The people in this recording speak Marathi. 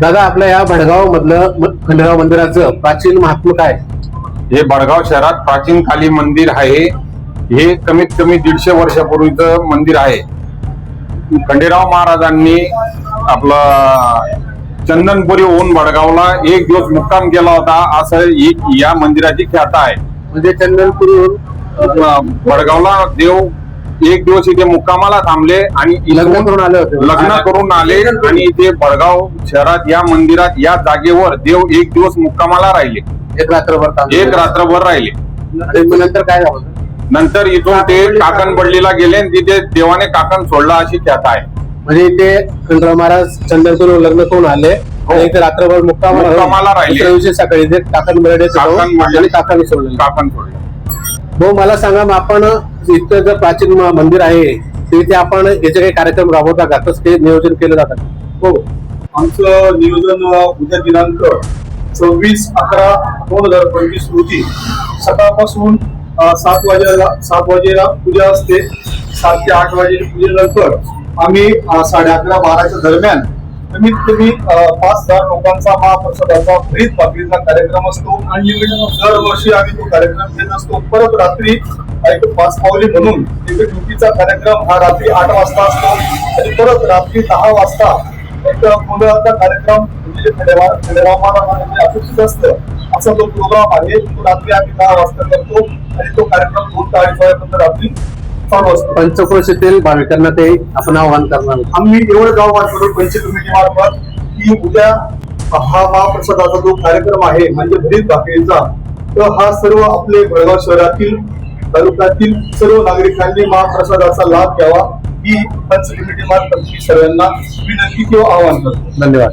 दादा आपल्या या भडगाव मधलं खंडेराव मंदिराचं प्राचीन महात्म काय? हे बडगाव शहरात प्राचीन काली मंदिर आहे. हे कमीत कमी दीडशे वर्षापूर्वीचं मंदिर आहे. खंडेराव महाराजांनी आपलं चंदनपुरी होऊन बडगावला एक दिवस मुक्काम केला होता. असं ही- या मंदिराची ख्याता आहे. म्हणजे चंदनपुरीहून अं, बडगावला देव एक दिवस इथे मुक्कामाला थांबले आणि लग्न करून आले होते. लग्न करून आले आणि इथे बडगाव शहरात या मंदिरात या जागेवर देव एक दिवस मुक्कामाला राहिले. एक रात्रभर. एक रात्रभर राहिले. नंतर काय झालं? नंतर इथून ते काकण बडलीला गेले आणि तिथे देवाने काकण सोडला अशी ख्याता आहे. म्हणजे इथे महाराज चंदनपूर लग्न करून आले आणि इथे रात्रभर मुक्काम मुक्कामाला राहिले. सकाळी ते काकण काकण सोडले. काकण सोडले. भाऊ मला सांगा मग आपण इथं जर प्राचीन मंदिर आहे तिथे आपण याचे काही कार्यक्रम राबवता का? तसं ते नियोजन केलं जातं? हो. आमचं नियोजन उद्या दिनांक सव्वीस अकरा दोन हजार पंचवीस रोजी सकाळपासून सात वाजेला सात वाजेला पूजा असते. सात ते आठ वाजे पूजेनंतर आम्ही साडे अकरा बाराच्या दरम्यान कमीत कमी पाच हजार लोकांचा महाप्रसादाचा भरीत भाकरीचा कार्यक्रम असतो. आणि दरवर्षी आम्ही तो कार्यक्रम घेत असतो. परत रात्री एक पाच पावली म्हणून एक ड्युटीचा कार्यक्रम हा रात्री आठ वाजता असतो. आणि परत रात्री दहा वाजता एक गोंधळाचा कार्यक्रम म्हणजे अपेक्षित असतं. असा जो प्रोग्राम आहे तो रात्री आम्ही दहा वाजता करतो. आणि तो कार्यक्रम दोन ते अडीच वाजेपर्यंत रात्री पंचक्रोशीतील भाविकांना ते आपण आवाहन करणार आम्ही एवढं गाव वाटतो मार्फत की उद्या हा महाप्रसादाचा जो कार्यक्रम आहे म्हणजे भरीत भाकरीचा तर हा सर्व आपले बेळगाव शहरातील तालुक्यातील सर्व नागरिकांनी महाप्रसादाचा लाभ घ्यावा ही पंच कमिटी मार्फत मी सर्वांना विनंती किंवा आवाहन करतो. धन्यवाद.